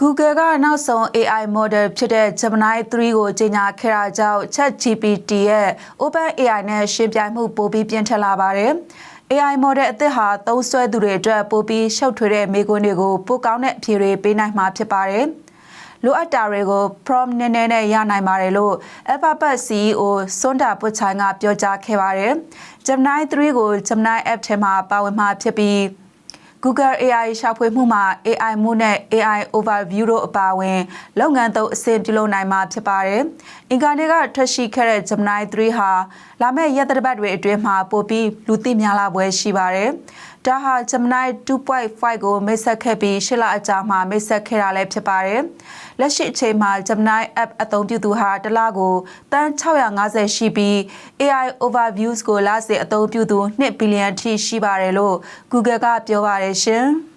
Google ကနောက်ဆုံး AI model ဖြစ်တဲ့ Gemini 3ကိုကြီးညာခဲ့တာကြောင့် ChatGPT ရဲ့ OpenAI နဲ့ရှင်းပြိုင်မှုပိုပြီးပြင်းထန်လာပါတယ်။ AI model အသစ်ဟာသုံးစွဲသူတွေအတွက်ပိုပြီးရှုပ်ထွေးတဲ့မေးခွန်းတွေကိုပိုကောင်းတဲ့အဖြေတွေပေးနိုင်မှာဖြစ်ပါတယ်။လိုအပ်တာတွေကို prompt နည်းနည်းနဲ့ရနိုင်ပါတယ်လို့ Alphabet CEO စွန်ဒါပုတ်ချိုင်ကပြောကြားခဲ့ပါတယ်။ Gemini 3ကို Gemini app ထဲမှာပါဝင်မှာဖြစ်ပြီး Google AI ရှာဖွေမှုမှာ AI မှုနဲ့ AI overview တို့အပါအဝင်လုပ်ငန်းသုံးအဆင့်ပြုလုပ်နိုင်မှာဖြစ်ပါတယ်။အင်ကာနေကထွက်ရှိခဲ့တဲ့ Gemini 3ဟာလာမယ့်ရက်သတ္တပတ်တွေအတွင်းမှာပိုပြီးလူသိများလာပွဲရှိပါတယ်။ ဒါဟာ Gemini 2.5ကိုမိတ်ဆက်ခဲ့ပြီးရှစ်လအကြာမှမိတ်ဆက်ခဲ့တာလည်းဖြစ်ပါတယ်။လက်ရှိအချိန်မှာ Gemini app အသုံးပြုသူဟာတစ်လကိုတန်း650ရှိပြီး AI overviews ကိုလစဉ်အသုံးပြုသူ2ဘီလီယံထိရှိပါတယ်လို့ Google ကပြောပါတယ်ရှင်။